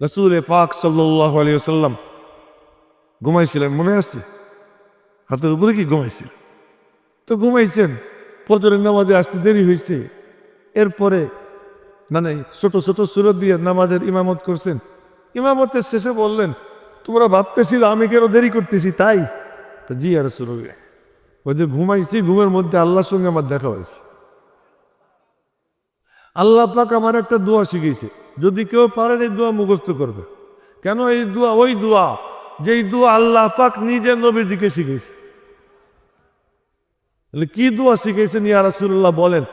রসুল পাক সাল্লাহ আলিয়া সাল্লাম ঘুমাইছিলেন, মনে আছে? হাতের উপরে কি ঘুমাইছিলেন তো ঘুমাইছেন, ফজরের নামাজে আসতে দেরি হয়েছে এরপরে মানে ছোট ছোট সুরত দিয়ে নামাজের ইমামত করছেন। ইমামতের শেষে বললেন, তোমরা ভাবতেছিল আমি কেন দেরি করতেছি তাই? তো জি আর সুরবে ওই যে ঘুমাইছি, ঘুমের মধ্যে আল্লাহর সঙ্গে আমার দেখা হয়েছে। আল্লাহ পাক আমার একটা দোয়া শিখিয়েছে। যদি কেউ পারেন এই দোয়া মুখস্থ করবে। কেন এই দোয়া? ওই দোয়া, যেই দোয়া আল্লাহ পাক নিজে নবীজিকে শিখেছে তাহলে কি দোয়া শিখিয়েছেন? ইয়া রাসূলুল্লাহ, বলেন।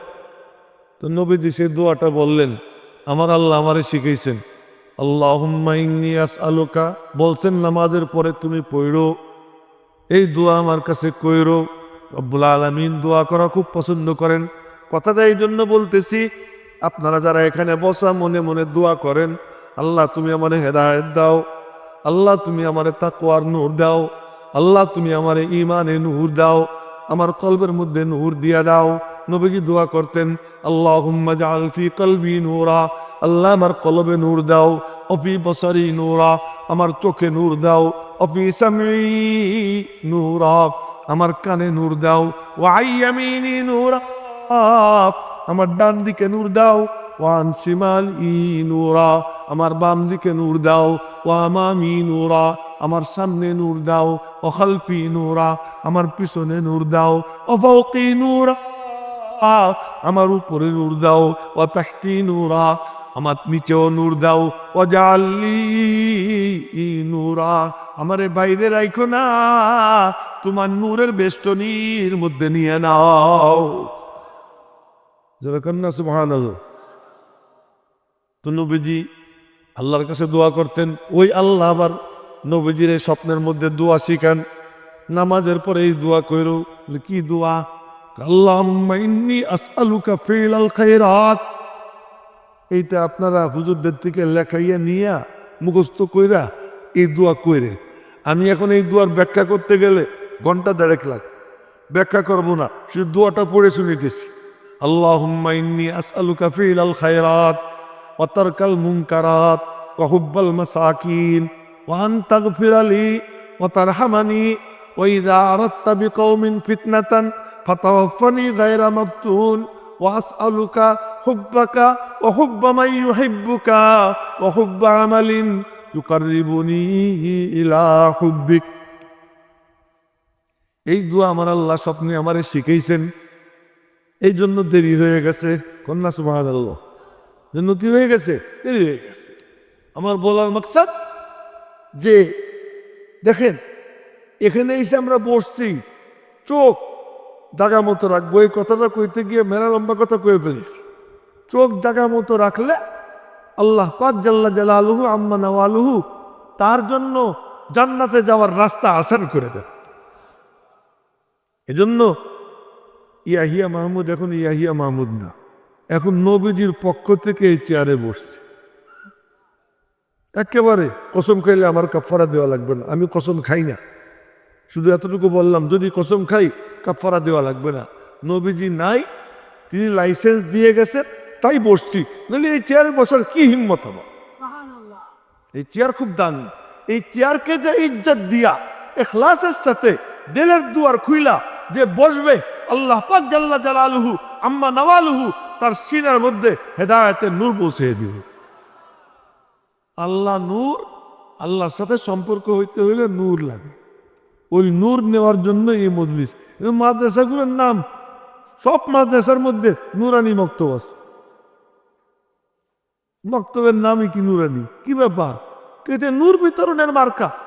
তো নবীজি সেই দোয়াটা বললেন, আমার আল্লাহ আমারে শিখিয়েছেন। আল্লাহুম্মা ইন্নী আসআলুকা, বলছেন, নামাজের পরে তুমি পড়ো। এই দোয়া আমার কাছে কইরো। রব্বুল আলমিন দোয়া করা খুব পছন্দ করেন। কথাটা এই জন্য বলতেছি আপনারা যারা এখানে বসা, মনে মনে দোয়া করেন, আল্লাহ তুমি আমার হেদায়ত দাও, আল্লাহ তুমি আমার তাকুয়ার নূর দাও, আল্লাহ তুমি আমার ইমানে নূর দাও, আমার কলবের মধ্যে নূর দিয়া দাও। নবীজি দোয়া করতেন আল্লাহ জাল ফি কলবি নূরা, আল্লাহ আমার কলবে নূর দাও, অপি বসারি নূরা, আমার চোখে নূর দাও, অপি সামি নূরা, আমার কানে নূর দাও ওয়াইয়ামিনি নূরা আমার ডান দিকে নূর দাও, ওয়ান শিমাল ই নূরা। আমার বাম দিকে নূর দাও ওয়ামামি নূরা। আমার সামনে নূর দাও, ও অখালপি নূরা। আমার পিছনে নূর দাও অফৌকি নূরা। আমার উপরে নূর দাও, ও তাহতি নূরা। আমার নিচেও নূর দাও, ও জালি নূরা। আমারে বাইরে রাখো না, তোমার নূরের বেষ্টনীর মধ্যে নিয়ে নাও। কন্যা সুবহান তো নবীজি আল্লাহর কাছে দোয়া করতেন, ওই আল্লাহ আবার নবীজির এই স্বপ্নের মধ্যে দোয়া শিখান, নামাজের পরে এই দোয়া কইরো কি দোয়া? এইটা আপনারা হুজুরদের থেকে লেখাইয়া নিয়া মুখস্থ কইরা এই দোয়া কইরে। আমি এখন এই দোয়ার ব্যাখ্যা করতে গেলে ঘণ্টা দেড়েক লাগ, ব্যাখ্যা করব না, শুধু দোয়াটা পড়ে শুনিতেছি। ওয়া হুব্বাল মাসাকিন ওয়া আন তাগফির লি ওয়া তারহামানি ওয়া ইযা আরাদতা বিকৌমিন ফিতনাতান ফাতাওয়াফানি গায়রা মাফতুন ওয়া আসআলুকা হুব্বাকা ওয়া হুব্বা মান ইউহিব্বুকা ওয়া হুব্বা আমালিন ইউকাররিবুনি ইলা হুব্বিক। এই দোয়া আমার আল্লাহ স্বপ্নে আমারে শিখাইছেন। এই জন্য দেরি হয়ে গেছে। কন্যা সুবাহ জন্য কি হয়ে গেছে, দেরি হয়ে গেছে। আমার বলার মাকসাদ, যে দেখেন, এখানে এসে আমরা বসছি, চোখ জাগা মতো রাখব, এই কথাটা কইতে গিয়ে মেলা লম্বা কথা কয়ে ফেলিস চোখ জাগা মতো রাখলে আল্লাহ পাক জাল্লা জালালুহু আম্মা নওয়ালুহু তার জন্য জান্নাতে যাওয়ার রাস্তা আসান করে দেন। এজন্য ইয়াহিয়া মাহমুদ এখন ইয়াহিয়া মাহমুদ না। এখন নবীজির পক্ষ থেকে এই চেয়ারে বসছে। একেবারে কসম খাইলে আমার কাফারা দেওয়া লাগবে না। আমি কসম খাই না। শুধু এতটুকু বললাম যদি কসম খাই কাফারা দেওয়া লাগবে না। নবীজি নাই তিনি লাইসেন্স দিয়ে গেছেন তাই বসছি। নাহলে এই চেয়ারে বসার কি হিম্মত আমার? এই চেয়ার খুব দামি। এই চেয়ারকে যে ইজ্জত দিয়া এখলাসের সাথে দিলের দুয়ার খুইলা যে বসবে আল্লাহ পাক জাল্লা জালালুহু আম্মা নওয়ালুহু তার সিনার মধ্যে হেদায়তের নূর পৌঁছে দিবে। আল্লাহ নূর, আল্লাহর সাথে সম্পর্ক হইতে হইলে নূর লাগে। ওই নূর নেওয়ার জন্য এই মজলিস। মাদ্রাসাগুলোর নাম, সব মাদ্রাসার মধ্যে নুরানি মক্তব আছে। মক্তবের নামই কি নুরানি? কি ব্যাপার? এটা নূর বিতরণের মার্কাস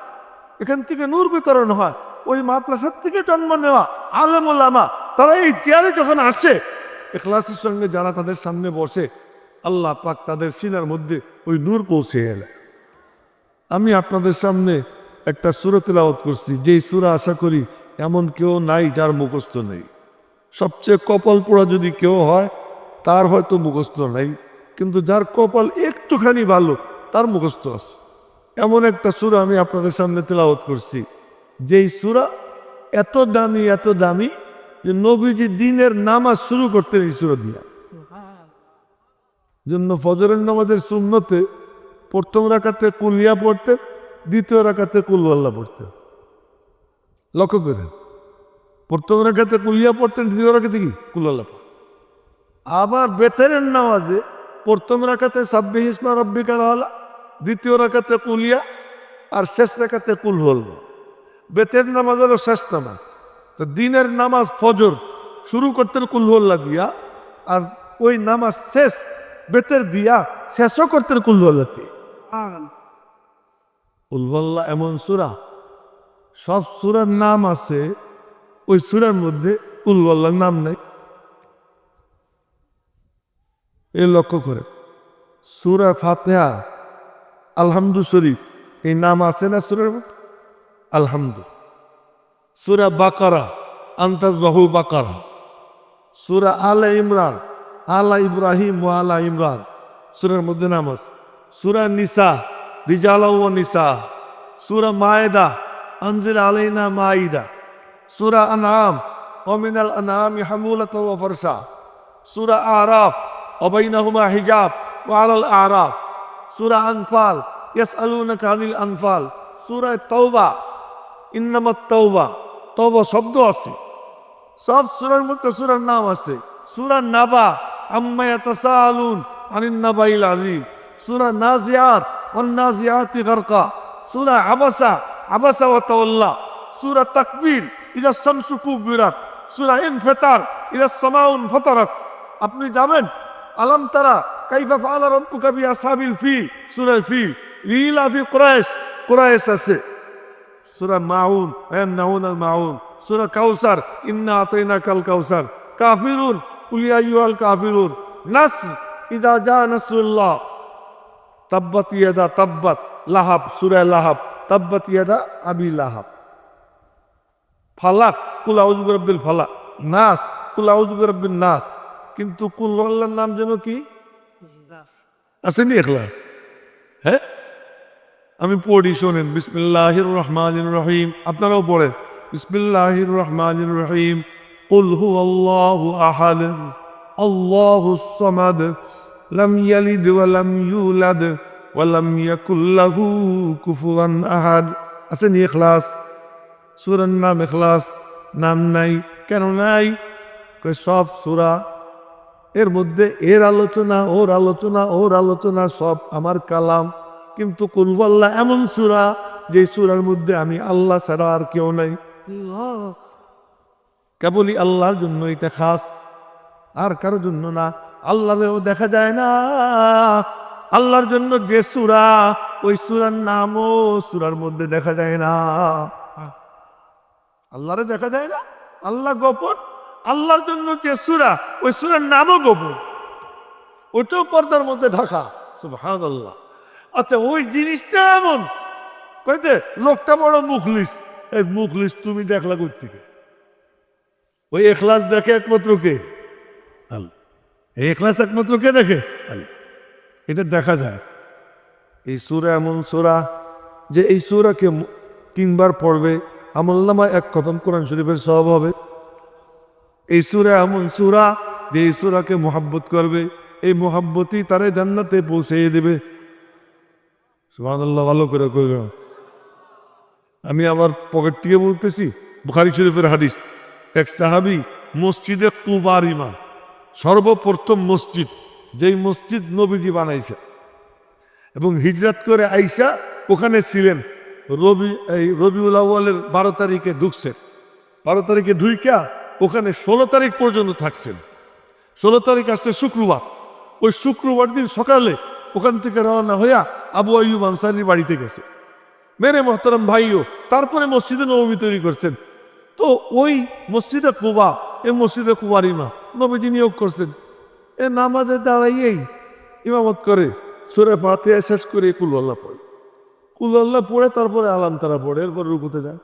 এখান থেকে নূর বিতরণ হয়। ওই মাদ্রাসার থেকে জন্ম নেওয়া আলমুলামা তারা এই চেয়ারে যখন আসে এখলাসের সঙ্গে যারা তাদের সামনে বসে, আল্লাহ পাক তাদের সিনার মধ্যে ওই নূর পৌঁছে এলে আমি আপনাদের সামনে একটা সুরা তেলাওয়াত করছি, যেই সুরা আশা করি এমন কেউ নাই যার মুখস্থ নেই। সবচেয়ে কপাল পোড়া যদি কেউ হয়, তার হয়তো মুখস্থ নাই, কিন্তু যার কপাল একটুখানি ভালো, তার মুখস্থ আছে। এমন একটা সুরা আমি আপনাদের সামনে তেলাওয়াত করছি, যেই সুরা এত দামি এত দামি যে নবীজি দিনের নামাজ শুরু করতেন এই সুরা দিয়া জন্য ফজরের নামাজের সুন্নতে প্রথম রাখাতে কুলিয়া পড়তেন দ্বিতীয় রাখাতে কুলওয়াল্লা পড়তেন। লক্ষ্য করেন প্রথম রাখাতে কুলিয়া পড়তেন দ্বিতীয় রাখাতে কি? কুলওয়াল্লা পড়তেন। আবার বেতেরের নামাজে প্রথম রাখাতে সাব্বিহ ইসমা রব্বিকার হলা দ্বিতীয় রাখাতে কুলিয়া আর শেষ রাখাতে কুল হল বেতের নামাজ হলো শেষ নামাজ। তো দিনের নামাজ ফজর শুরু করতেন কুলহল্লা দিয়া আর ওই নামাজ শেষ বেতের দিয়া শেষও করতেন কুলহল্লাতে কুলহল্লা এমন সুরা সব সুরার নাম আছে ওই সুরার মধ্যে কুলহল্লার নাম নেই। এ লক্ষ্য করে সুরা ফাতেহা আলহামদু শরীফ এই নাম আছে না সুরের মধ্যে? আলহামদু। সুরা বাকারা, আন্তাজ বাহু বাকারা। সুরা আলা ইমরান, আলা ইব্রাহিম ও আলা ইমরান। সুরের মধ্যে নাম আছে। সুরা নিসা, রিজালা ও নিসা। সুরা মায়েদা আনজির আলাইনা মাইদা সুরা আনাম অমিনাল আনাম হামুলাত ও ফরসা। সুরা আরাফ অবাইনাহুমা হিজাব ও আলাল আরাফ। সুরা আনফাল, ইয়াসআলুনাকা আনিল আনফাল। সুরা তওবা, ইন্নামাত তওবা। তওবা শব্দ আছে। সব সুরার মধ্যে সুরার নাম আছে। সুরা নাবা, আম্মা ইয়াতাসাআলুন আনিন নাবাইল আযীম। সুরা নাজিয়াত ওয়ান নাজিয়াতি গারকা। সুরা আবাসা আবাসা ওয়া তাওয়াল্লা। সুরা তাকবীর ইদা শামসু কুবিরাত সুরা ইনফিতার ইদা সামাউন ফাতারাত। আপনি যাবেন? আলাম তারা ফি কুরাইশ কুরাইশ আছে। সুরা মাউন নাউন আল মাউন সুরা কাউসার ইন্না আতাইনা কাল কাউসার কাফিরুন কুলিয়া ইউয়াল কাফিরুন নাসর ইদা জা নাসরুল্লাহ তাব্বাত ইয়াদা তাব্বাত লাহাব সুরা লাহাব তাব্বাত ইয়াদা আবি লাহাব ফালাক কুল আউযু বিরাব্বিল ফালাক নাস কুল আউযু বিরাব্বিন নাস কিন্তু কুল আল্লাহর নাম যেন কি আসেনি এখলাস হ্যাঁ আমি পড়ি শোনেন বিসমিল্লাহির রহমানির রহিম আপনারাও পড়েন বিসমিল্লাহির রহমানির রহিম قل هو الله أحد الله الصمد لم يلد ولم يولد ولم يكن له كفوا أحد আসেন ইখলাস সুরার নাম ইখলাস নাম নাই কেন নাই কই সব সুরা এর মধ্যে এর আলোচনা ওর আলোচনা ওর আলোচনা সব আমার কালাম কিন্তু কুলবল্লা এমন সুরা যে সুরার মধ্যে আমি আল্লাহ ছাড়া আর কেউ নাই। কেবলই আল্লাহর জন্য এটা খাস, আর কারোর জন্য না। আল্লাহরেও দেখা যায় না। আল্লাহর জন্য যে সুরা, ওই সুরার নামও সুরার মধ্যে দেখা যায় না। আল্লাহরে দেখা যায় না? আল্লাহ গোপন? আল্লাহর জন্য যে সুরা, ওই সুরার নামও গোপন। ওটাও পর্দার মধ্যে ঢাকা। সুবহান আল্লাহ আচ্ছা ওই জিনিসটা এমন। কইতে লোকটা বড় মুখলিস। এই মুখলিস তুমি দেখলা থেকে ওই এখলাস দেখে একমাত্র কে? এই এখলাস একমাত্র কে দেখে? এটা দেখা যায়। এই সুরা এমন সুরা যে এই সুরাকে তিনবার পড়বে। আমল্লামা এক খতম কোরআন শরীফের সব হবে। এই সুরা এমন সুরা যে এই সুরাকে মোহাব্বত করবে। এই মোহাব্বতই তারে জান্নাতে পৌঁছে দেবে। সুবহানাল্লাহ, ভালো করে কইল। আমি আমার পকেট থেকে বলতেছি, বুখারি শরীফের হাদিস, এক সাহাবি মসজিদে কুবার ইমাম, সর্বপ্রথম মসজিদ, যেই মসজিদ নবীজি বানাইছে। এবং হিজরাত করে আইসা ওখানে ছিলেন, রবি, এই রবিউল আউ্বালের বারো তারিখে ঢুকছেন বারো তারিখে ঢুইকা ওখানে ষোলো তারিখ পর্যন্ত থাকছেন। ষোলো তারিখ আসছে শুক্রবার। ওই শুক্রবার দিন সকালে ওখান থেকে রওনা হইয়া আবু আইয়ুব আনসারির বাড়িতে গেছে। মেরে মোহতারাম ভাইও তারপরে মসজিদে নবমী তৈরি করছেন। তো ওই মসজিদে কুবা এই মসজিদে কুবার ইমাম নবীজি নিয়োগ করছেন। এ নামাজে দাঁড়াইয়েই ইমামত করে সুরে পাতে শেষ করে কুল্লাহ পড়ে। কুল্লাহ পড়ে, তারপরে আলাম তারা পড়ে, এরপর রুকুতে যায়।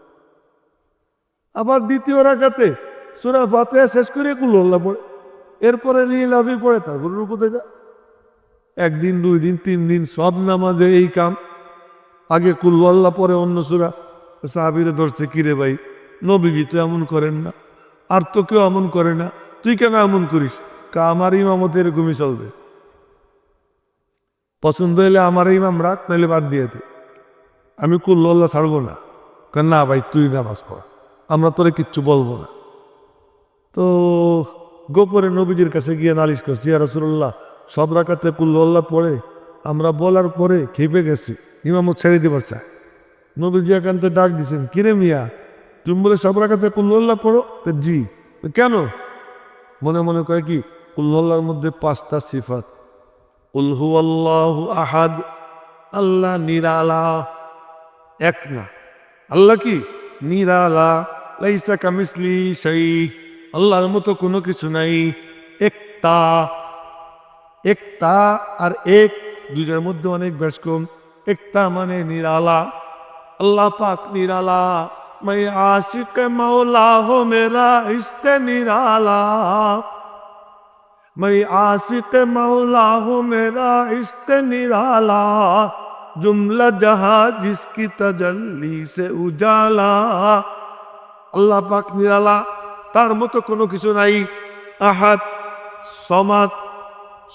আবার দ্বিতীয় রাখাতে সুরা ফাতে শেষ করে কুল্লাহ পড়ে। এরপরে লীলাভি পড়ে, তারপরে রুকুতে যায়। একদিন, দুই দিন, তিন দিন সব নামাজে এই কাম। আগে কুল্লাহ পরে অন্য সুরা। সাহাবিরে ধরছে, কিরে ভাই, নবীজি তো এমন করেন না। আর তো কেউ এমন করে না। তুই কেন এমন করিস? কা আমার ইমামত এরকমই চলবে। পছন্দ হইলে আমার ইমাম রাত নাহলে বাদ দিয়ে দে। আমি কুল্লা ছাড়বো না। কেন না ভাই, তুই নামাজ কর আমরা তোরে কিচ্ছু বলব না। তো গোপরে নবীজির কাছে গিয়ে নালিশ করছি, ইয়া রসুল্লাহ সব রাখাতে কুল্লা পড়ে, আমরা বলার পরে খেপে গেছি। ইমামত ছেড়ে দিবার চায় নবীজি একান্তে ডাক দিছেন, কিরে মিয়া? তুমি বলে সব রাখাতে কুল্লা পড়ো? তো, জি। কেন? মনে মনে কয় কি কুল্লার মধ্যে পাঁচটা সিফাত। উলহু আল্লাহ আহাদ, আল্লাহ নিরালা। এক না। আল্লাহ কি? নিরালা, লাইসা কামিসলি সেই আল্লাহর মতো কোনো কিছু নাই। একটা একটা আর এক দুইটার মধ্যে অনেক বেশ কম একটা মানে নিরালা अल्लाह पाक निराला मैं आशिक मौला हो मेरा इश्क निराला मैं आशिक मौला हूँ मेरा इश्क निराला जुमला जहां जिसकी तजल्ली से उजाला আল্লাহ পাক নিরালা তার মতো কোনো কিছু নাই আহাদ সমাদ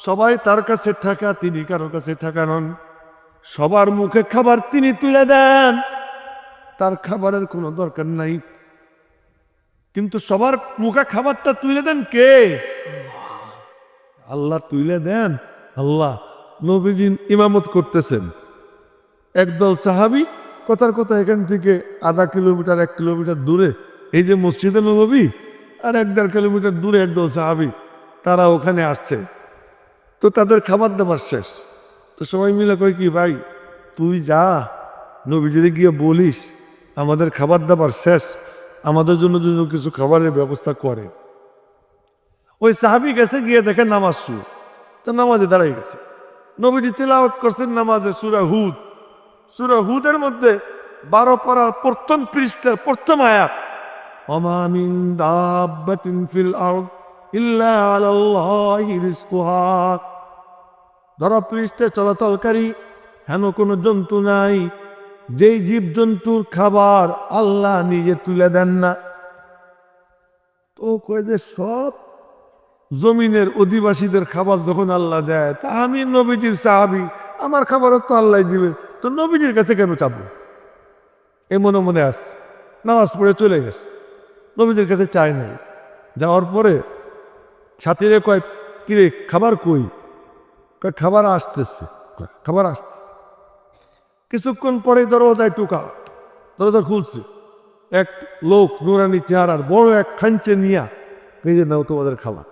সবাই তার কাছে থাকা, তিনি কারও কাছে থাকা নন। সবার মুখে খাবার তিনি তুলে দেন। তার খাবারের কোনো দরকার নাই। কিন্তু সবার মুখে খাবারটা তুলে দেন কে? আল্লাহ তুলে দেন। আল্লাহ নবীজিন ইমামত করতেছেন। একদল সাহাবি কথার কথা এখান থেকে আধা কিলোমিটার, এক কিলোমিটার দূরে, এই যে মসজিদে নবী, আর এক দেড় কিলোমিটার দূরে একদল সাহাবি, তারা ওখানে আসছে। তো তাদের খাবার দাবার শেষ। তো সবাই মিলে কয় কি, ভাই, তুই যা নবীজিরে গিয়ে বলিস, আমাদের খাবার দাবার শেষ, আমাদের জন্য জন্য কিছু খাবারের ব্যবস্থা করে। ওই সাহাবি গেছে, গিয়ে দেখে নামাজ সু তো নামাজে দাঁড়াই গেছে। নবীজি তেলাওয়াত করছেন নামাজে সুরা হুদ। সুরা হুদের মধ্যে বারো পাড়ার প্রথম পৃষ্ঠের প্রথম আয়াত অমামিন দাবাতিন ফিল আরদ ইল্লা আলাল্লাহি চলাচলকারী হেন কোনো জন্তু নাই, যেই জীবজন্তুর খাবার আল্লাহ নিজে তুলে দেন না। তো কয়ে যে, সব জমিনের অধিবাসীদের খাবার যখন আল্লাহ দেয়, তা আমি নবীজির সাহাবি, আমার খাবারও তো আল্লাহ দিবে, তো নবীজির কাছে কেন চাপব? এ মনে মনে আস, নামাজ পড়ে চলে গেছে, নবীজির কাছে চায় নাই। যাওয়ার পরে ছাত্রীরা কয়, কিরে, খাবার কই? কয়, খাবার আসতেছে। খাবার আসতেছে। কিছুক্ষণ পরে দরজায় টুকা দরজা খুলছে। এক লোক নুরানি চেহারার বড় এক খাঞ্চে নিয়া এই যে নাও তোমাদের খাবার